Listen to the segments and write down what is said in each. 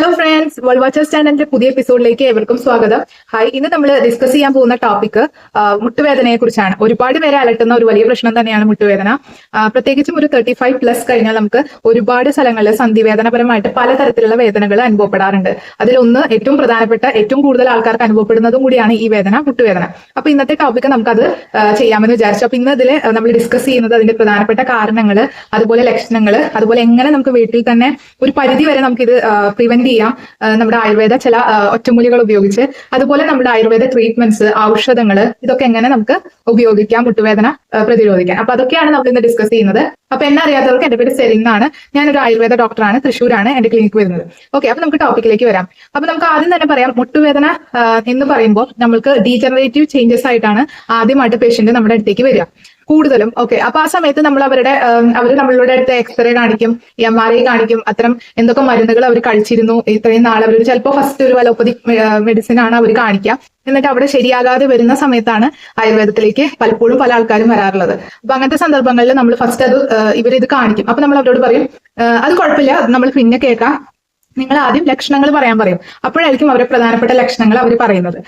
Hello friends world watcher ചാനലിന്റെ പുതിയ എപ്പിസോഡിലേക്ക് ഏവർക്കും സ്വാഗതം. ഹായ് ഇന്ന് നമ്മൾ ഡിസ്കസ് ചെയ്യാൻ പോകുന്ന ടോപ്പിക് മുട്ടുവേദനയെ കുറിച്ചാണ്. ഒരുപാട് പേരെ അലട്ടുന്ന ഒരു വലിയ പ്രശ്നം തന്നെയാണ് മുട്ടുവേദന. പ്രത്യേകിച്ചും ഒരു തേർട്ടി ഫൈവ് പ്ലസ് കഴിഞ്ഞാൽ നമുക്ക് ഒരുപാട് സ്ഥലങ്ങളിൽ സന്ധിവേദനപരമായിട്ട് പലതരത്തിലുള്ള വേദനകൾ അനുഭവപ്പെടാറുണ്ട്. അതിലൊന്ന് ഏറ്റവും പ്രധാനപ്പെട്ട ഏറ്റവും കൂടുതൽ ആൾക്കാർക്ക് അനുഭവപ്പെടുന്നതും കൂടിയാണ് ഈ വേദന മുട്ടുവേദന. അപ്പൊ ഇന്നത്തെ ടോപ്പിക് നമുക്കത് ചെയ്യാമെന്ന് വിചാരിച്ചു. അപ്പൊ ഇന്ന് ഇതിൽ നമ്മൾ ഡിസ്കസ് ചെയ്യുന്നത് അതിന്റെ പ്രധാനപ്പെട്ട കാരണങ്ങൾ അതുപോലെ ലക്ഷണങ്ങൾ അതുപോലെ എങ്ങനെ നമുക്ക് വീട്ടിൽ തന്നെ ഒരു പരിധി വരെ നമുക്കിത് പ്രിവെന്റ് ചെയ്യാം. നമ്മുടെ ആയുർവേദ ചില ഒറ്റമൂലികൾ ഉപയോഗിച്ച്. അതുപോലെ നമ്മുടെ ആയുർവേദ ട്രീറ്റ്മെന്റ്സ് ഔഷധങ്ങൾ ഇതൊക്കെ എങ്ങനെ നമുക്ക് ഉപയോഗിക്കാം മുട്ടുവേദന പ്രതിരോധിക്കാൻ. അപ്പൊ അതൊക്കെയാണ് നമ്മൾ ഇന്ന് ഡിസ്കസ് ചെയ്യുന്നത്. അപ്പൊ എന്നെ അറിയാത്തവർക്ക് എന്റെ പേര് സെലിൻ എന്നാണ്. ഞാനൊരു ആയുർവേദ ഡോക്ടറാണ് തൃശ്ശൂരാണ് എന്റെ ക്ലിനിക്ക് വരുന്നത്. ഓക്കെ അപ്പൊ നമുക്ക് ടോപ്പിക്കിലേക്ക് വരാം. അപ്പൊ നമുക്ക് ആദ്യം തന്നെ പറയാം മുട്ടുവേദന എന്ന് പറയുമ്പോൾ നമുക്ക് ഡീജനറേറ്റീവ് ചേഞ്ചസ് ആയിട്ടാണ് ആദ്യമായിട്ട് പേഷ്യന്റ് നമ്മുടെ അടുത്തേക്ക് വരിക. കൂടുതലും. ഓക്കെ അപ്പൊ ആ സമയത്ത് നമ്മൾ അവരുടെ അവർ നമ്മളുടെ അടുത്ത് എക്സ്റേ കാണിക്കും എം ആർ ഐ കാണിക്കും അത്തരം എന്തൊക്കെ മരുന്നുകൾ അവർ കഴിച്ചിരുന്നു ഇത്രയും നാൾ അവർ ചിലപ്പോൾ ഫസ്റ്റ് ഒരു അലോപ്പതി മെഡിസിൻ ആണ് അവർ കാണിക്കുക എന്നിട്ട് അവിടെ ശരിയാകാതെ വരുന്ന സമയത്താണ് ആയുർവേദത്തിലേക്ക് പലപ്പോഴും പല ആൾക്കാരും വരാറുള്ളത്. അപ്പൊ അങ്ങനത്തെ സന്ദർഭങ്ങളിൽ നമ്മൾ ഫസ്റ്റ് അത് ഇവരിത് കാണിക്കും. അപ്പൊ നമ്മൾ അവരോട് പറയും അത് കുഴപ്പമില്ല നമ്മൾ പിന്നെ കേൾക്കാം. നിങ്ങൾ ആദ്യം ലക്ഷണങ്ങൾ പറയാൻ പറയും. അപ്പോഴായിരിക്കും അവരെ പ്രധാനപ്പെട്ട ലക്ഷണങ്ങൾ അവർ പറയുന്നത്.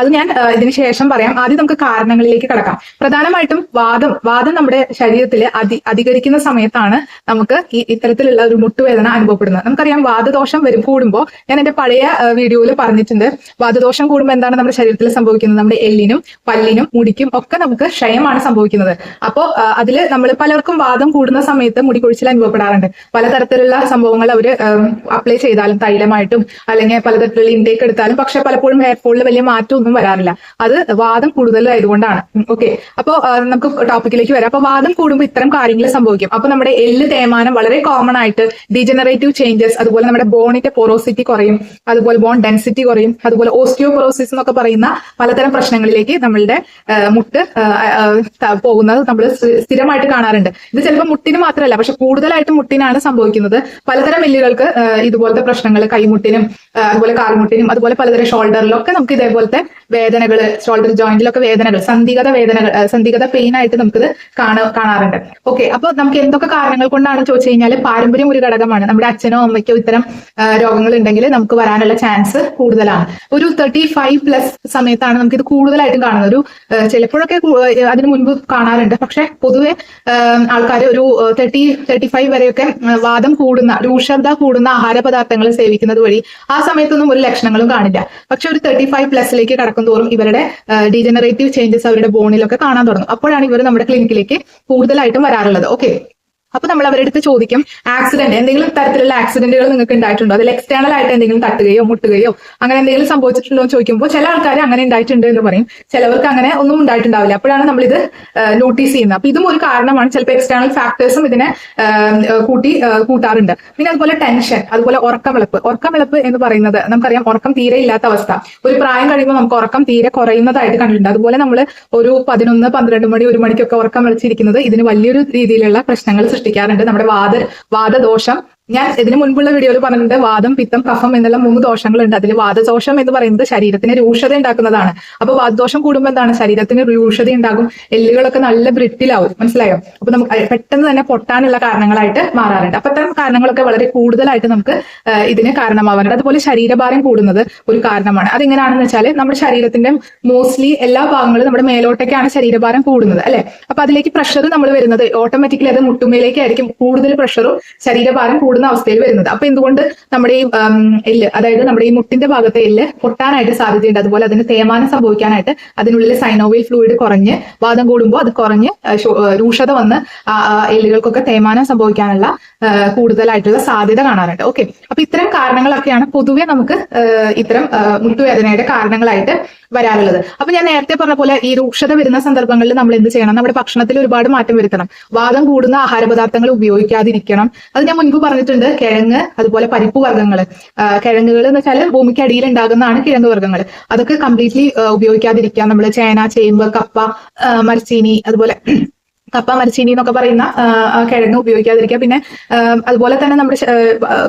അത് ഞാൻ ഇതിനുശേഷം ഇതിന് ശേഷം പറയാം. ആദ്യം നമുക്ക് കാരണങ്ങളിലേക്ക് കടക്കാം. പ്രധാനമായിട്ടും വാദം വാദം നമ്മുടെ ശരീരത്തിൽ അതി അധികരിക്കുന്ന സമയത്താണ് നമുക്ക് ഈ ഇത്തരത്തിലുള്ള ഒരു മുട്ടുവേദന അനുഭവപ്പെടുന്നത്. നമുക്കറിയാം വാദദോഷം വരും കൂടുമ്പോൾ ഞാൻ എന്റെ പഴയ വീഡിയോയിൽ പറഞ്ഞിട്ടുണ്ട്. വാദദോഷം കൂടുമ്പോൾ എന്താണ് നമ്മുടെ ശരീരത്തിൽ സംഭവിക്കുന്നത്? നമ്മുടെ എല്ലിനും പല്ലിനും മുടിക്കും ഒക്കെ നമുക്ക് ക്ഷയമാണ് സംഭവിക്കുന്നത്. അപ്പോൾ അതിൽ നമ്മൾ പലർക്കും വാദം കൂടുന്ന സമയത്ത് മുടി കൊഴിച്ചിൽ അനുഭവപ്പെടാറുണ്ട്. പലതരത്തിലുള്ള സംഭവങ്ങൾ അവർ അപ്ലൈ ചെയ്താലും തൈലമായിട്ടും അല്ലെങ്കിൽ പലതരത്തിലുള്ള ഇൻടേക്ക് എടുത്താലും പക്ഷെ പലപ്പോഴും ഹെയർ ഫോളിൽ വലിയ മാറ്റമൊന്നും വരാറില്ല. അത് വാദം കൂടുതലായതുകൊണ്ടാണ്. ഓക്കെ അപ്പോൾ നമുക്ക് ടോപ്പിക്കിലേക്ക് വരാം. അപ്പൊ വാദം കൂടുമ്പോൾ ഇത്തരം കാര്യങ്ങൾ സംഭവിക്കും. അപ്പൊ നമ്മുടെ എല്ല് തേമാനം വളരെ കോമൺ ആയിട്ട് ഡിജനറേറ്റീവ് ചേഞ്ചസ് അതുപോലെ നമ്മുടെ ബോണിന്റെ പൊറോസിറ്റി കുറയും അതുപോലെ ബോൺ ഡെൻസിറ്റി കുറയും അതുപോലെ ഓസ്റ്റിയോപൊറോസിസ് എന്നൊക്കെ പറയുന്ന പലതരം പ്രശ്നങ്ങളിലേക്ക് നമ്മളുടെ മുട്ട് പോകുന്നത് നമ്മൾ സ്ഥിരമായിട്ട് കാണാറുണ്ട്. ഇത് ചിലപ്പോൾ മുട്ടിന് മാത്രമല്ല പക്ഷെ കൂടുതലായിട്ട് മുട്ടിനാണ് സംഭവിക്കുന്നത്. പലതരം എല്ലുകൾക്ക് ആ, ഇതുപോലത്തെ പ്രശ്നങ്ങൾ കൈമുട്ടിനും അതുപോലെ കാൽമുട്ടിനും അതുപോലെ പലതരം ഷോൾഡറിലും ഒക്കെ നമുക്ക് ഇതേപോലത്തെ വേദനകൾ ഷോൾഡർ ജോയിന്റിലൊക്കെ വേദനകൾ സന്ധിഗത വേദനകൾ സന്ധിഗത പെയിൻ ആയിട്ട് നമുക്ക് കാണ കാണാറുണ്ട്. ഓക്കെ അപ്പൊ നമുക്ക് എന്തൊക്കെ കാരണങ്ങൾ കൊണ്ടാണ് ചോദിച്ചു കഴിഞ്ഞാൽ പാരമ്പര്യം ഒരു ഘടകമാണ്. നമ്മുടെ അച്ഛനോ അമ്മയ്ക്കോ ഇത്തരം രോഗങ്ങൾ ഉണ്ടെങ്കിൽ നമുക്ക് വരാനുള്ള ചാൻസ് കൂടുതലാണ്. ഒരു തേർട്ടി ഫൈവ് പ്ലസ് സമയത്താണ് നമുക്ക് ഇത് കൂടുതലായിട്ടും കാണുന്നത്. ഒരു ചിലപ്പോഴൊക്കെ അതിനു മുൻപ് കാണാറുണ്ട്. പക്ഷെ പൊതുവെ ആൾക്കാർ ഒരു തേർട്ടി തേർട്ടി ഫൈവ് വരെയൊക്കെ വാദം കൂടുന്ന രൂക്ഷത കൂടുന്ന ആഹാര പദാർത്ഥങ്ങൾ സേവിക്കുന്നത് വഴി ആ സമയത്തൊന്നും ഒരു ലക്ഷണങ്ങളും കാണില്ല. പക്ഷെ ഒരു തേർട്ടി ഫൈവ് പ്ലസിലേക്ക് കടക്കും തോറും ഇവരുടെ ഡീജനറേറ്റീവ് ചേഞ്ചസ് അവരുടെ ബോണിലൊക്കെ കാണാൻ തുടങ്ങും. അപ്പോഴാണ് ഇവർ നമ്മുടെ ക്ലിനിക്കിലേക്ക് കൂടുതലായിട്ടും വരാറുള്ളത്. ഓക്കെ അപ്പൊ നമ്മൾ അവരുടെ അടുത്ത് ചോദിക്കും ആക്സിഡന്റ് എന്തെങ്കിലും തരത്തിലുള്ള ആക്സിഡന്റുകൾ നിങ്ങൾക്ക് ഉണ്ടായിട്ടുണ്ടോ? അതിൽ എക്സ്റ്റേണൽ ആയിട്ട് എന്തെങ്കിലും തട്ടുകയോ മുട്ടുകയോ അങ്ങനെ എന്തെങ്കിലും സംഭവിച്ചിട്ടുണ്ടോ എന്ന് ചോദിക്കുമ്പോൾ ചില ആൾക്കാർ അങ്ങനെ ഉണ്ടായിട്ടുണ്ട് എന്ന് പറയും. ചിലവർക്ക് അങ്ങനെ ഒന്നും ഉണ്ടായിട്ടുണ്ടാവില്ല. അപ്പോഴാണ് നമ്മൾ ഇത് നോട്ടീസ് ചെയ്യുന്നത്. അപ്പൊ ഇതും ഒരു കാരണമാണ്. ചിലപ്പോൾ എക്സ്റ്റേണൽ ഫാക്ടേഴ്സും ഇതിനെ കൂട്ടി കൂട്ടാറുണ്ട്. പിന്നെ അതുപോലെ ടെൻഷൻ അതുപോലെ ഉറക്കമിളപ്പ്. ഉറക്കമിളപ്പ് എന്ന് പറയുന്നത് നമുക്കറിയാം ഉറക്കം തീരെ ഇല്ലാത്ത അവസ്ഥ. ഒരു പ്രായം കഴിയുമ്പോൾ നമുക്ക് ഉറക്കം തീരെ കുറയുന്നതായിട്ട് കണ്ടിട്ടുണ്ട്. അതുപോലെ നമ്മൾ ഒരു പതിനൊന്ന് പന്ത്രണ്ട് മണി ഒരു മണിക്കൊക്കെ ഉറക്കം വിളിച്ചിരിക്കുന്നത് ഇതിന് വലിയൊരു രീതിയിലുള്ള പ്രശ്നങ്ങൾ സൃഷ്ടിക്കാറുണ്ട്. നമ്മുടെ വാദ വാദദോഷം ഞാൻ ഇതിനു മുൻപുള്ള വീഡിയോയിൽ പറഞ്ഞിട്ടുണ്ട് വാദം പിത്തം കഫം എന്നുള്ള മൂന്ന് ദോഷങ്ങളുണ്ട്. അതിൽ വാദദോഷം എന്ന് പറയുന്നത് ശരീരത്തിന് രൂക്ഷത ഉണ്ടാക്കുന്നതാണ്. അപ്പൊ വാദദോഷം കൂടുമ്പോൾ എന്താണ്? ശരീരത്തിന് രൂക്ഷത ഉണ്ടാകും. എല്ലുകളൊക്കെ നല്ല ബ്രിട്ടിലാവും. മനസ്സിലായോ? അപ്പൊ നമുക്ക് പെട്ടെന്ന് തന്നെ പൊട്ടാനുള്ള കാരണങ്ങളായിട്ട് മാറാറുണ്ട്. അപ്പൊ അത്തരം കാരണങ്ങളൊക്കെ വളരെ കൂടുതലായിട്ട് നമുക്ക് ഇതിന് കാരണമാവാറുണ്ട്. അതുപോലെ ശരീരഭാരം കൂടുന്നത് ഒരു കാരണമാണ്. അതെങ്ങനെയാണെന്ന് വെച്ചാൽ നമ്മുടെ ശരീരത്തിന്റെ മോസ്റ്റ്ലി എല്ലാ ഭാഗങ്ങളും നമ്മുടെ മേലോട്ടേക്കാണ് ശരീരഭാരം കൂടുന്നത് അല്ലെ? അപ്പൊ അതിലേക്ക് പ്രഷർ നമ്മൾ വരുന്നത് ഓട്ടോമാറ്റിക്കലി അത് മുട്ടുമേലേക്കായിരിക്കും കൂടുതൽ പ്രഷറും ശരീരഭാരം കൂടുന്ന അവസ്ഥയിൽ വരുന്നത്. അപ്പൊ എന്തുകൊണ്ട് നമ്മുടെ ഈ എല്ല് അതായത് നമ്മുടെ ഈ മുട്ടിന്റെ ഭാഗത്തെ എല്ല് പൊട്ടാനായിട്ട് സാധ്യതയുണ്ട്. അതുപോലെ അതിന് തേമാനം സംഭവിക്കാനായിട്ട് അതിനുള്ളിൽ സൈനോവിൽ ഫ്ലൂയിഡ് കുറഞ്ഞ് വാദം കൂടുമ്പോൾ അത് കുറഞ്ഞ് രൂക്ഷത വന്ന് എല്ലുകൾക്കൊക്കെ തേമാനം സംഭവിക്കാനുള്ള കൂടുതലായിട്ടുള്ള സാധ്യത കാണാറുണ്ട്. ഓക്കെ. അപ്പൊ ഇത്തരം കാരണങ്ങളൊക്കെയാണ് പൊതുവെ നമുക്ക് ഇത്തരം മുട്ടുവേദനയുടെ കാരണങ്ങളായിട്ട് വരാറുള്ളത്. അപ്പൊ ഞാൻ നേരത്തെ പറഞ്ഞ പോലെ ഈ രൂക്ഷത വരുന്ന സന്ദർഭങ്ങളിൽ നമ്മൾ എന്ത് ചെയ്യണം? നമ്മുടെ ഭക്ഷണത്തിൽ ഒരുപാട് മാറ്റം വരുത്തണം. വാദം കൂടുന്ന ആഹാര പദാർത്ഥങ്ങൾ ഉപയോഗിക്കാതിരിക്കണം. അത് ഞാൻ മുൻപ് പറഞ്ഞിട്ടുണ്ട് കിഴങ്ങ് അതുപോലെ പരിപ്പ് വർഗങ്ങൾ കിഴങ്ങുകൾ എന്ന് വെച്ചാൽ ഭൂമിക്ക് അടിയിൽ ഉണ്ടാകുന്നതാണ് കിഴങ്ങ് വർഗങ്ങൾ അതൊക്കെ കംപ്ലീറ്റ്ലി ഉപയോഗിക്കാതിരിക്കുക. നമ്മൾ ചേന ചേമ്പ് കപ്പ മരച്ചീനി അതുപോലെ കപ്പ മരച്ചീനി എന്നൊക്കെ പറയുന്ന കിഴങ്ങ് ഉപയോഗിക്കാതിരിക്കുക. പിന്നെ അതുപോലെ തന്നെ നമ്മുടെ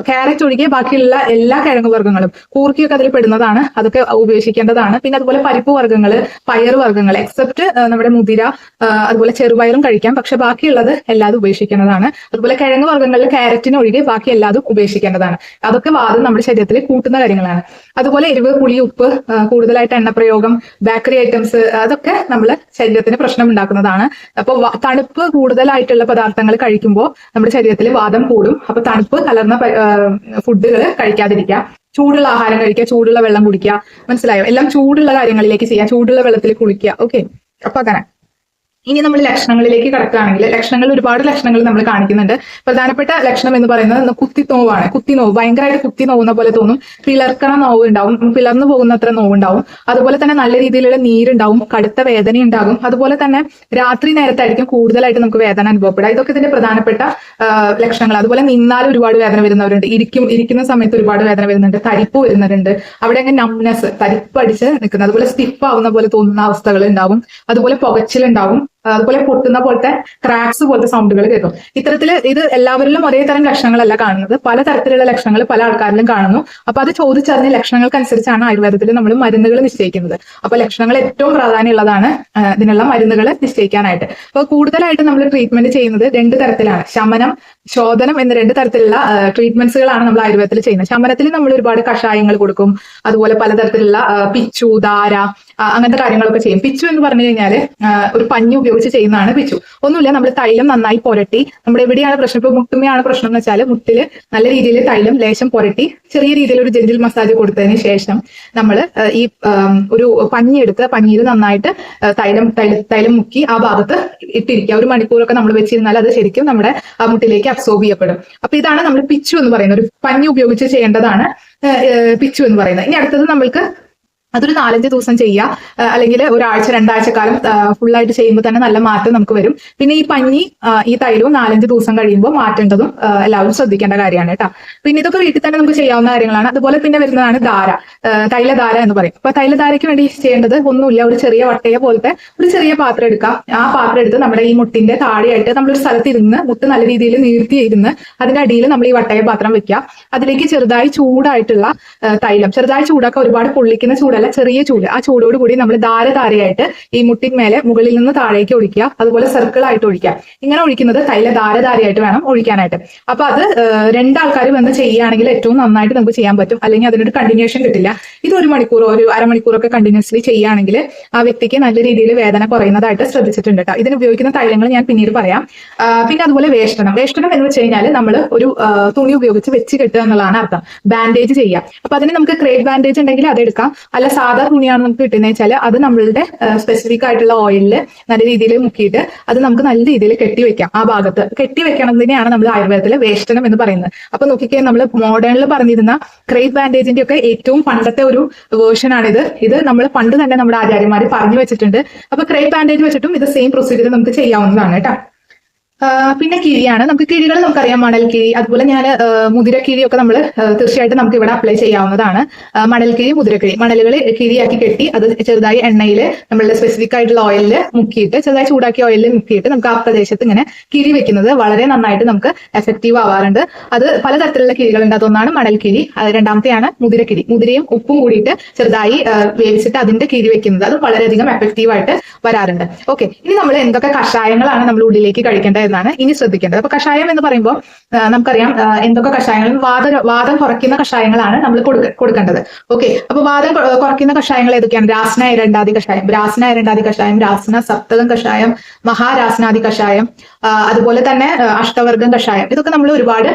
ക്യാരറ്റ് ഒഴികെ ബാക്കിയുള്ള എല്ലാ കിഴങ്ങ് വർഗങ്ങളും കൂർക്കിയൊക്കെ അതിൽ പെടുന്നതാണ്. അതൊക്കെ ഉപയോഗിക്കേണ്ടതാണ് പിന്നെ അതുപോലെ പരിപ്പ് വർഗങ്ങൾ പയർ വർഗങ്ങൾ എക്സെപ്റ്റ് നമ്മുടെ മുതിര അതുപോലെ ചെറുപയറും കഴിക്കാം. പക്ഷെ ബാക്കിയുള്ളത് എല്ലാതും ഉപേക്ഷിക്കേണ്ടതാണ്. അതുപോലെ കിഴങ്ങ് വർഗങ്ങളിൽ ക്യാരറ്റിന് ഒഴികെ ബാക്കി എല്ലാതും ഉപേക്ഷിക്കേണ്ടതാണ്. അതൊക്കെ വാദം നമ്മുടെ ശരീരത്തിൽ കൂട്ടുന്ന കാര്യങ്ങളാണ്. അതുപോലെ എരിവ് പുളി ഉപ്പ് കൂടുതലായിട്ട് എണ്ണപ്രയോഗം ബേക്കറി ഐറ്റംസ് അതൊക്കെ നമ്മൾ ശരീരത്തിന് പ്രശ്നം ഉണ്ടാക്കുന്നതാണ്. അപ്പോൾ തണുപ്പ് കൂടുതലായിട്ടുള്ള പദാർത്ഥങ്ങൾ കഴിക്കുമ്പോൾ നമ്മുടെ ശരീരത്തിൽ വാദം കൂടും. അപ്പൊ തണുപ്പ് കലർന്ന ഫുഡുകൾ കഴിക്കാതിരിക്കുക. ചൂടുള്ള ആഹാരം കഴിക്കുക ചൂടുള്ള വെള്ളം കുടിക്കുക. മനസ്സിലായോ? എല്ലാം ചൂടുള്ള കാര്യങ്ങളിലേക്ക് ചെയ്യാം. ചൂടുള്ള വെള്ളത്തിൽ കുളിക്കുക. ഓക്കെ അപ്പൊ അങ്ങനെ. ഇനി നമ്മൾ ലക്ഷണങ്ങളിലേക്ക് കടക്കുകയാണെങ്കിൽ ലക്ഷണങ്ങൾ ഒരുപാട് ലക്ഷണങ്ങൾ നമ്മൾ കാണിക്കുന്നുണ്ട്. പ്രധാനപ്പെട്ട ലക്ഷണം എന്ന് പറയുന്നത് കുത്തി നോവാണ് കുത്തി നോവ് ഭയങ്കരമായിട്ട് കുത്തി നോവുന്ന പോലെ തോന്നും. പിളർക്കണ നോവ് ഉണ്ടാവും പിളർന്നു പോകുന്നത്ര നോവ് ഉണ്ടാവും അതുപോലെ തന്നെ നല്ല രീതിയിലുള്ള നീരുണ്ടാവും. കടുത്ത വേദന ഉണ്ടാകും അതുപോലെ തന്നെ രാത്രി നേരത്തായിരിക്കും കൂടുതലായിട്ട് നമുക്ക് വേദന അനുഭവപ്പെടുക. ഇതൊക്കെ ഇതിന്റെ പ്രധാനപ്പെട്ട ലക്ഷണങ്ങൾ. അതുപോലെ നിന്നാൽ ഒരുപാട് വേദന വരുന്നവരുണ്ട്. ഇരിക്കും ഇരിക്കുന്ന സമയത്ത് ഒരുപാട് വേദന വരുന്നുണ്ട്. തരിപ്പ് വരുന്നവരുണ്ട്. അവിടെ അങ്ങ് നംനെസ് തരിപ്പ് അടിച്ച് നിൽക്കുന്നത്. അതുപോലെ സ്റ്റിപ്പ് ആവുന്ന പോലെ തോന്നുന്ന അവസ്ഥകൾ ഉണ്ടാവും അതുപോലെ പുകച്ചിലുണ്ടാവും. അതുപോലെ പൊട്ടുന്ന പോലത്തെ ക്രാക്സ് പോലത്തെ സൗണ്ടുകൾ കേൾക്കും. ഇത്തരത്തിൽ ഇത് എല്ലാവരിലും ഒരേ തരം ലക്ഷണങ്ങളല്ല കാണുന്നത്. പല തരത്തിലുള്ള ലക്ഷണങ്ങൾ പല ആൾക്കാരിലും കാണുന്നു. അപ്പൊ അത് ചോദിച്ചറിഞ്ഞ ലക്ഷണങ്ങൾക്കനുസരിച്ചാണ് ആയുർവേദത്തിൽ നമ്മൾ മരുന്നുകൾ നിശ്ചയിക്കുന്നത്. അപ്പൊ ലക്ഷണങ്ങൾ ഏറ്റവും പ്രാധാന്യമുള്ളതാണ് ഇതിനുള്ള മരുന്നുകൾ നിശ്ചയിക്കാനായിട്ട്. അപ്പൊ കൂടുതലായിട്ട് നമ്മൾ ട്രീറ്റ്മെന്റ് ചെയ്യുന്നത് രണ്ട് തരത്തിലാണ്. ശമനം ശോധനം എന്ന രണ്ട് തരത്തിലുള്ള ട്രീറ്റ്മെന്റ്സുകളാണ് നമ്മൾ ആയുർവേദത്തിൽ ചെയ്യുന്നത്. ശമനത്തിൽ നമ്മൾ ഒരുപാട് കഷായങ്ങൾ കൊടുക്കും. അതുപോലെ പലതരത്തിലുള്ള പിച്ചു ധാര അങ്ങനത്തെ കാര്യങ്ങളൊക്കെ ചെയ്യും. പിച്ചു എന്ന് പറഞ്ഞു കഴിഞ്ഞാൽ ഒരു പഞ്ഞി ഉപയോഗിച്ച് ചെയ്യുന്നതാണ് പിച്ചു. ഒന്നുമില്ല നമ്മൾ തൈലം നന്നായി പുരട്ടി നമ്മുടെ എവിടെയാണ് പ്രശ്നം? ഇപ്പൊ മുട്ടുമയാണ് പ്രശ്നം എന്ന് വെച്ചാൽ മുട്ടിൽ നല്ല രീതിയിൽ തൈലം ലേശം പുരട്ടി ചെറിയ രീതിയിൽ ഒരു ജെന്റിൽ മസാജ് കൊടുത്തതിന് ശേഷം നമ്മൾ ഈ ഒരു പഞ്ഞി എടുത്ത് പഞ്ഞിയിൽ നന്നായിട്ട് തൈല തൈലം മുക്കി ആ ഭാഗത്ത് ഇട്ടിരിക്കുക. ഒരു മണിക്കൂറൊക്കെ നമ്മൾ വെച്ചിരുന്നാൽ അത് ശരിക്കും നമ്മുടെ ആ മുട്ടിലേക്ക് അബ്സോർബ് ചെയ്യപ്പെടും. അപ്പൊ ഇതാണ് നമ്മൾ പിച്ചു എന്ന് പറയുന്നത്. ഒരു പഞ്ഞി ഉപയോഗിച്ച് ചെയ്യേണ്ടതാണ് പിച്ചു എന്ന് പറയുന്നത്. ഇനി അടുത്തത് നമ്മൾക്ക് അതൊരു നാലഞ്ച് ദിവസം ചെയ്യുക. അല്ലെങ്കിൽ ഒരാഴ്ച രണ്ടാഴ്ച കാലം ഫുള്ളായിട്ട് ചെയ്യുമ്പോൾ തന്നെ നല്ല മാറ്റം നമുക്ക് വരും. പിന്നെ ഈ പഞ്ഞി ഈ തൈലവും നാലഞ്ച് ദിവസം കഴിയുമ്പോൾ മാറ്റേണ്ടതും എല്ലാവരും ശ്രദ്ധിക്കേണ്ട കാര്യമാണ് കേട്ടോ. പിന്നെ ഇതൊക്കെ വീട്ടിൽ തന്നെ നമുക്ക് ചെയ്യാവുന്ന കാര്യങ്ങളാണ്. അതുപോലെ പിന്നെ വരുന്നതാണ് ധാര. തൈലധാര എന്ന് പറയും. അപ്പൊ തൈലധാരയ്ക്ക് വേണ്ടി ചെയ്യേണ്ടത് ഒന്നുമില്ല. ഒരു ചെറിയ വട്ടയെ പോലത്തെ ഒരു ചെറിയ പാത്രം എടുക്കാം ആ പാത്രം എടുത്ത് നമ്മുടെ ഈ മുട്ടിന്റെ താഴെയായിട്ട് നമ്മളൊരു സ്ഥലത്ത് ഇരുന്ന് മുട്ട് നല്ല രീതിയിൽ നീർത്തി ഇരുന്ന് അതിന്റെ അടിയിൽ നമ്മൾ ഈ വട്ടയ പാത്രം വെക്കുക. അതിലേക്ക് ചെറുതായി ചൂടായിട്ടുള്ള തൈലം. ചെറുതായി ചൂടൊക്കെ ഒരുപാട് പൊള്ളിക്കുന്ന ചൂടല്ല. ചെറിയ ചൂട് ആ ചൂടോട് കൂടി നമ്മൾ ധാരധാരയായിട്ട് ഈ മുട്ടിന്മേലെ മുകളിൽ നിന്ന് താഴേക്ക് ഒഴിക്കുക. അതുപോലെ സർക്കിൾ ആയിട്ട് ഒഴിക്കുക. ഇങ്ങനെ ഒഴിക്കുന്നത് തൈല ധാരധാരയായിട്ട് വേണം ഒഴിക്കാനായിട്ട്. അപ്പൊ അത് രണ്ടാൾക്കാർ വന്ന് ചെയ്യുകയാണെങ്കിൽ ഏറ്റവും നന്നായിട്ട് നമുക്ക് ചെയ്യാൻ പറ്റും. അല്ലെങ്കിൽ അതിനൊരു കണ്ടിന്യൂഷൻ കിട്ടില്ല. ഇത് ഒരു മണിക്കൂറോ ഒരു അരമണിക്കൂറൊക്കെ കണ്ടിന്യൂസ്ലി ചെയ്യുകയാണെങ്കിൽ ആ വ്യക്തിക്ക് നല്ല രീതിയിൽ വേദന കുറയുന്നതായിട്ട് ശ്രദ്ധിച്ചിട്ടുണ്ട് കേട്ടോ. ഇതിന് ഉപയോഗിക്കുന്ന തൈലങ്ങൾ ഞാൻ പിന്നീട് പറയാം. പിന്നെ അതുപോലെ വേഷ്ടനം. വേഷ്ടനം എന്ന് വെച്ച് കഴിഞ്ഞാൽ നമ്മൾ ഒരു തുണി ഉപയോഗിച്ച് വെച്ച് കെട്ടുക എന്നുള്ളതാണ് അർത്ഥം. ബാൻഡേജ് ചെയ്യുക. അപ്പൊ അതിന് നമുക്ക് ക്രേറ്റ് ബാൻഡേജ് ഉണ്ടെങ്കിൽ അതെടുക്കാം അല്ല സാധാ തുണിയാണ് നമുക്ക് കിട്ടുന്നത് വെച്ചാൽ അത് നമ്മളുടെ സ്പെസിഫിക് ആയിട്ടുള്ള ഓയിലിൽ നല്ല രീതിയിൽ മുക്കിയിട്ട് അത് നമുക്ക് നല്ല രീതിയിൽ കെട്ടി വെക്കാം ആ ഭാഗത്ത്. കെട്ടി വെക്കണതിനെയാണ് നമ്മൾ ആയുർവേദത്തിലെ വേഷ്ടനം എന്ന് പറയുന്നത്. അപ്പൊ നോക്കിക്കേ നമ്മൾ മോഡേണിൽ പറഞ്ഞിരുന്ന ക്രേപ്പ് ബാൻഡേജിന്റെ ഒക്കെ ഏറ്റവും പണ്ടത്തെ ഒരു വേർഷൻ ആണിത്. ഇത് നമ്മൾ പണ്ട് തന്നെ നമ്മുടെ ആചാര്യന്മാർ പറഞ്ഞു വെച്ചിട്ടുണ്ട്. അപ്പൊ ക്രേപ്പ് ബാൻഡേജ് വെച്ചിട്ടും ഇത് സെയിം പ്രൊസീജിയർ നമുക്ക് ചെയ്യാവുന്നതാണ് കേട്ടോ. പിന്നെ കിഴിയാണ്. നമുക്ക് കിഴികൾ നമുക്കറിയാം മണൽക്കിഴി അതുപോലെ ഞാൻ മുതിരക്കിഴി ഒക്കെ നമ്മൾ തീർച്ചയായിട്ടും നമുക്ക് ഇവിടെ അപ്ലൈ ചെയ്യാവുന്നതാണ്. മണൽക്കിഴി മുതിരക്കിഴി മണലുകൾ കിഴിയാക്കി കെട്ടി അത് ചെറുതായി എണ്ണയിൽ നമ്മളുടെ സ്പെസിഫിക് ആയിട്ടുള്ള ഓയിലിൽ മുക്കിയിട്ട് ചെറുതായി ചൂടാക്കി ഓയിലിൽ മുക്കിയിട്ട് നമുക്ക് ആ പ്രദേശത്ത് ഇങ്ങനെ കിഴി വെക്കുന്നത് വളരെ നന്നായിട്ട് നമുക്ക് എഫക്റ്റീവ് ആവാറുണ്ട്. അത് പലതരത്തിലുള്ള കിഴികളുണ്ട്. അതൊന്നാണ് മണൽക്കിഴി രണ്ടാമത്തെയാണ് മുതിരക്കിഴി മുതിരയും ഉപ്പും കൂടിയിട്ട് ചെറുതായി വേവിച്ചിട്ട് അതിന്റെ കിഴി വെക്കുന്നത് അത് വളരെയധികം എഫക്റ്റീവ് ആയിട്ട് വരാറുണ്ട്. ഓക്കെ ഇനി നമ്മൾ എന്തൊക്കെ കഷായങ്ങളാണ് നമ്മൾ ഉള്ളിലേക്ക് കഴിക്കേണ്ടത് എന്നാണ് ഇനി ശ്രദ്ധിക്കേണ്ടത്. അപ്പൊ കഷായം എന്ന് പറയുമ്പോൾ നമുക്കറിയാം എന്തൊക്കെ കഷായങ്ങൾ? വാദ വാദം കുറയ്ക്കുന്ന കഷായങ്ങളാണ് നമ്മൾ കൊടുക്ക കൊടുക്കേണ്ടത്. ഓക്കെ. അപ്പൊ വാദം കുറയ്ക്കുന്ന കഷായങ്ങൾ ഏതൊക്കെയാണ്? രാസന ഇരണ്ടാതി കഷായം. രാസന ഇരണ്ടാതി കഷായം രാസന സപ്തകം കഷായം മഹാരാസനാദി കഷായം അതുപോലെ തന്നെ അഷ്ടവർഗം കഷായം. ഇതൊക്കെ നമ്മൾ ഒരുപാട്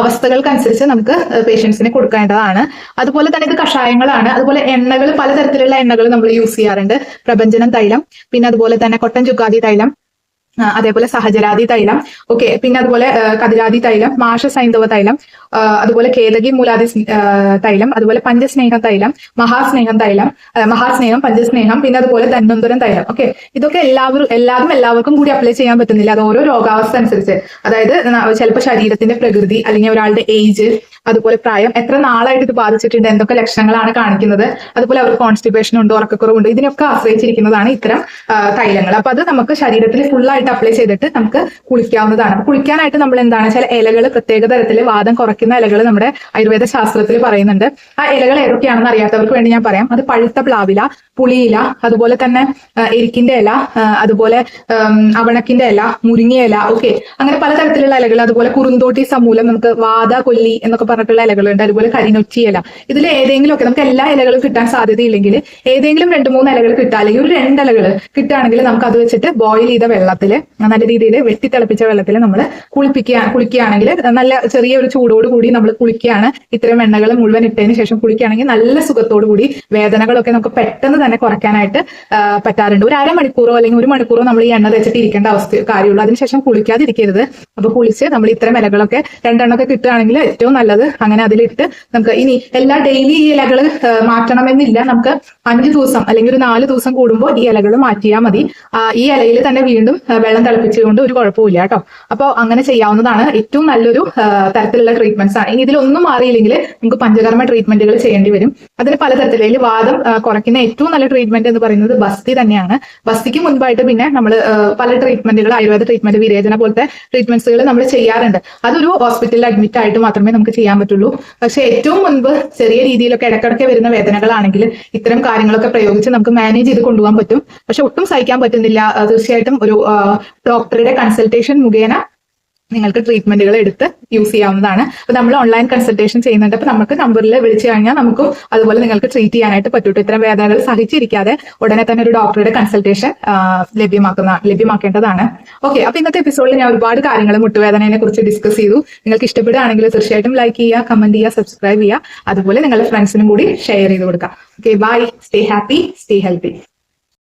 അവസ്ഥകൾക്കനുസരിച്ച് നമുക്ക് പേഷ്യൻസിന് കൊടുക്കേണ്ടതാണ്. അതുപോലെ തന്നെ ഇത് കഷായങ്ങളാണ്. അതുപോലെ എണ്ണകൾ പലതരത്തിലുള്ള എണ്ണകൾ നമ്മൾ യൂസ് ചെയ്യാറുണ്ട്. പ്രപഞ്ചനം തൈലം പിന്നെ അതുപോലെ തന്നെ കൊട്ടൻ ചുക്കാതി തൈലം അതേപോലെ സഹജരാതി തൈലം. ഓക്കെ പിന്നെ അതുപോലെ കതിരാതി തൈലം മാഷ സൈന്ധവ തൈലം അതുപോലെ കേതകി മൂലാതി തൈലം അതുപോലെ പഞ്ചസ്നേഹ തൈലം മഹാസ്നേഹം തൈലം മഹാസ്നേഹം പഞ്ചസ്നേഹം പിന്നെ അതുപോലെ ധന്വന്തരം തൈലം. ഓക്കെ ഇതൊക്കെ എല്ലാവരും എല്ലാവരും എല്ലാവർക്കും കൂടി അപ്ലൈ ചെയ്യാൻ പറ്റുന്നില്ല. അത് ഓരോ രോഗാവസ്ഥ അനുസരിച്ച്. അതായത് ചിലപ്പോൾ ശരീരത്തിന്റെ പ്രകൃതി അല്ലെങ്കിൽ ഒരാളുടെ ഏജ് അതുപോലെ പ്രായം എത്ര നാളായിട്ട് ഇത് ബാധിച്ചിട്ടുണ്ട് എന്തൊക്കെ ലക്ഷണങ്ങളാണ് കാണിക്കുന്നത് അതുപോലെ അവർക്ക് കോൺസ്റ്റിപ്പേഷൻ ഉണ്ടോ ഉറക്കക്കുറവുണ്ടോ ഇതിനൊക്കെ ആശ്രയിച്ചിരിക്കുന്നതാണ് ഇത്തരം തൈലങ്ങൾ. അപ്പൊ അത് നമുക്ക് ശരീരത്തിൽ ഫുൾ ആയിട്ട് അപ്ലൈ ചെയ്തിട്ട് നമുക്ക് കുളിക്കാവുന്നതാണ്. അപ്പൊ കുളിക്കാനായിട്ട് നമ്മൾ എന്താണ് ചില ഇലകൾ പ്രത്യേക തരത്തിൽ വാദം കുറയ്ക്കുന്ന ഇലകൾ നമ്മുടെ ആയുർവേദ ശാസ്ത്രത്തിൽ പറയുന്നുണ്ട്. ആ ഇലകൾ ഏതൊക്കെയാണെന്ന് അറിയാത്തവർക്ക് വേണ്ടി ഞാൻ പറയാം. അത് പഴുത്ത പ്ലാവില പുളിയില അതുപോലെ തന്നെ എരിക്കിന്റെ ഇല അതുപോലെ അവണക്കിന്റെ ഇല മുരിങ്ങ ഇല ഓക്കെ അങ്ങനെ പലതരത്തിലുള്ള ഇലകൾ അതുപോലെ കുറുന്തോട്ടി സമൂലം നമുക്ക് വാദ കൊല്ലി എന്നൊക്കെ പറഞ്ഞിട്ടുള്ള ഇലകളുണ്ട്. അതുപോലെ കരിനൊച്ചി ഇല. ഇതിൽ ഏതെങ്കിലും ഒക്കെ നമുക്ക് എല്ലാ ഇലകളും കിട്ടാൻ സാധ്യതയില്ലെങ്കിൽ ഏതെങ്കിലും രണ്ട് മൂന്ന് ഇലകൾ കിട്ടുക അല്ലെങ്കിൽ ഒരു രണ്ട് ഇലകൾ കിട്ടുകയാണെങ്കിൽ നമുക്ക് അത് വെച്ചിട്ട് ബോയിൽ ചെയ്ത വെള്ളത്തിൽ നല്ല രീതിയിൽ വെട്ടി തിളപ്പിച്ച വെള്ളത്തിൽ നമ്മൾ കുളിപ്പിക്കുക കുളിക്കുകയാണെങ്കിൽ നല്ല ചെറിയ ഒരു ചൂടോട് കൂടി നമ്മൾ കുളിക്കുകയാണ്. ഇത്തരം എണ്ണകൾ മുഴുവൻ ഇട്ടതിന് ശേഷം കുളിക്കുകയാണെങ്കിൽ നല്ല സുഖത്തോടു കൂടി വേദനകളൊക്കെ നമുക്ക് പെട്ടെന്ന് തന്നെ കുറയ്ക്കാനായിട്ട് പറ്റാറുണ്ട്. ഒരു അരമണിക്കൂറോ അല്ലെങ്കിൽ ഒരു മണിക്കൂറോ നമ്മൾ ഈ എണ്ണ തേച്ചിട്ട് ഇരിക്കേണ്ട അവസ്ഥ കാര്യമുള്ളൂ. അതിനുശേഷം കുളിക്കാതിരിക്കരുത്. അപ്പൊ കുളിച്ച് നമ്മൾ ഇത്തരം ഇലകളൊക്കെ രണ്ടെണ്ണമൊക്കെ കിട്ടുകയാണെങ്കിൽ ഏറ്റവും നല്ലത് അങ്ങനെ അതിലിട്ട് നമുക്ക് ഇനി എല്ലാ ഡെയിലി ഈ ഇലകൾ മാറ്റണമെന്നില്ല. നമുക്ക് അഞ്ച് ദിവസം അല്ലെങ്കിൽ ഒരു നാല് ദിവസം കൂടുമ്പോൾ ഈ ഇലകൾ മാറ്റിയാൽ മതി. ഈ ഇലയിൽ തന്നെ വീണ്ടും വെള്ളം തിളപ്പിച്ചുകൊണ്ട് ഒരു കുഴപ്പമില്ല കേട്ടോ. അപ്പോൾ അങ്ങനെ ചെയ്യാവുന്നതാണ് ഏറ്റവും നല്ലൊരു തരത്തിലുള്ള ട്രീറ്റ്മെന്റ്സ് ആണ്. ഇനി ഇതിലൊന്നും മാറിയില്ലെങ്കിൽ നമുക്ക് പഞ്ചകർമ്മ ട്രീറ്റ്മെന്റുകൾ ചെയ്യേണ്ടി വരും. അതിന് പലതരത്തിൽ ഇതിൽ വാദം കുറയ്ക്കുന്ന ഏറ്റവും നല്ല ട്രീറ്റ്മെന്റ് എന്ന് പറയുന്നത് ബസ്തി തന്നെയാണ്. ബസ്തിക്ക് മുൻപായിട്ട് പിന്നെ നമ്മൾ പല ട്രീറ്റ്മെന്റുകൾ ആയുർവേദ ട്രീറ്റ്മെന്റ് വിരേചന പോലത്തെ ട്രീറ്റ്മെന്റ്സുകൾ നമ്മൾ ചെയ്യാറുണ്ട്. അതൊരു ഹോസ്പിറ്റലിൽ അഡ്മിറ്റ് ആയിട്ട് മാത്രമേ നമുക്ക് ചെയ്യാൻ പറ്റുള്ളൂ. പക്ഷെ ഏറ്റവും മുൻപ് ചെറിയ രീതിയിലൊക്കെ ഇടയ്ക്കിടയ്ക്ക് വരുന്ന വേദനകളാണെങ്കിൽ ഇത്തരം കാര്യങ്ങളൊക്കെ പ്രയോഗിച്ച് നമുക്ക് മാനേജ് ചെയ്ത് കൊണ്ടുപോകാൻ പറ്റും. പക്ഷെ ഒട്ടും സഹിക്കാൻ പറ്റുന്നില്ല. തീർച്ചയായിട്ടും ഒരു ഡോക്ടറുടെ കൺസൾട്ടേഷൻ മുഖേന നിങ്ങൾക്ക് ട്രീറ്റ്മെന്റുകൾ എടുത്ത് യൂസ് ചെയ്യാവുന്നതാണ്. അപ്പൊ നമ്മൾ ഓൺലൈൻ കൺസൾട്ടേഷൻ ചെയ്യുന്നുണ്ട്. അപ്പൊ നമുക്ക് നമ്പറിൽ വിളിച്ചു കഴിഞ്ഞാൽ നമുക്കും അതുപോലെ നിങ്ങൾക്ക് ട്രീറ്റ് ചെയ്യാനായിട്ട് പറ്റൂട്ടോ. ഇത്തരം വേദനകൾ സഹിച്ചിരിക്കാതെ ഉടനെ തന്നെ ഒരു ഡോക്ടറുടെ കൺസൾട്ടേഷൻ ലഭ്യമാക്കുന്ന ലഭ്യമാക്കേണ്ടതാണ്. ഓക്കെ അപ്പൊ ഇന്നത്തെ എപ്പിസോഡിൽ ഞാൻ ഒരുപാട് കാര്യങ്ങൾ മുട്ടുവേദനയെ കുറിച്ച് ഡിസ്കസ് ചെയ്തു. നിങ്ങൾക്ക് ഇഷ്ടപ്പെടുകയാണെങ്കിൽ തീർച്ചയായിട്ടും ലൈക്ക് ചെയ്യുക കമന്റ് ചെയ്യുക സബ്സ്ക്രൈബ് ചെയ്യുക. അതുപോലെ നിങ്ങളുടെ ഫ്രണ്ട്സിനും കൂടി ഷെയർ ചെയ്ത് കൊടുക്കുക. Okay bye stay happy stay healthy